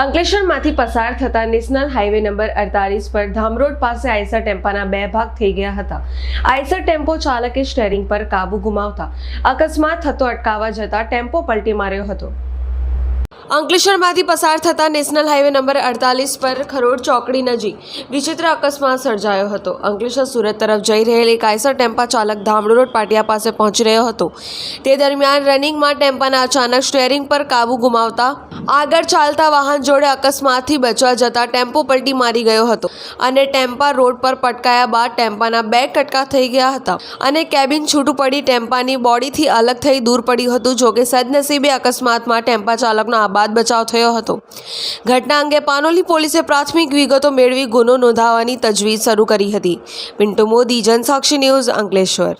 અંકલેશ્વરમાંથી પસાર થતા national highway number અડતાલીસ પર ધામરોડ પાસે આઈસર ટેમ્પાના બે ભાગ થઈ ગયા હતા. આઈસર ટેમ્પો ચાલકે સ્ટેરિંગ પર કાબુ ગુમાવતા અકસ્માત થતો અટકાવવા જતા ટેમ્પો પલટી માર્યો હતો. અંકલેશ્વરમાંથી પસાર થતા નેશનલ હાઈવે નંબર અડતાલીસ પર ખરોડ ચોકડી નજીક વિચિત્ર અકસ્માત સર્જાયો હતો. અંકલેશ્વર સુરત તરફ જઈ રહેલ એક આઈસર ટેમ્પા ચાલક ધામડો રોડ પાટિયા પાસે પહોંચી રહ્યો હતો. તે દરમિયાન રનિંગમાં ટેમ્પાના અચાનક સ્ટેરિંગ પર કાબુ ગુમાવતા આગળ ચાલતા વાહન જોડે અકસ્માતથી બચવા જતા ટેમ્પો પલટી મારી ગયો હતો અને ટેમ્પા રોડ પર પટકાયા બાદ ટેમ્પાના બે કટકા થઈ ગયા હતા અને કેબિન છૂટું પડી ટેમ્પાની બોડીથી અલગ થઈ દૂર પડ્યું હતું, જોકે સદનસીબે અકસ્માતમાં ટેમ્પા ચાલકનો આબાદ બચાવ થયો હતો. ઘટના અંગે પાનોલી પોલીસે પ્રાથમિક વિગતો મેળવી ગુનો નોંધાવવાની તજવીજ શરૂ કરી હતી. પિન્ટુ મોદી, જનસાક્ષી ન્યૂઝ અંકલેશ્વર.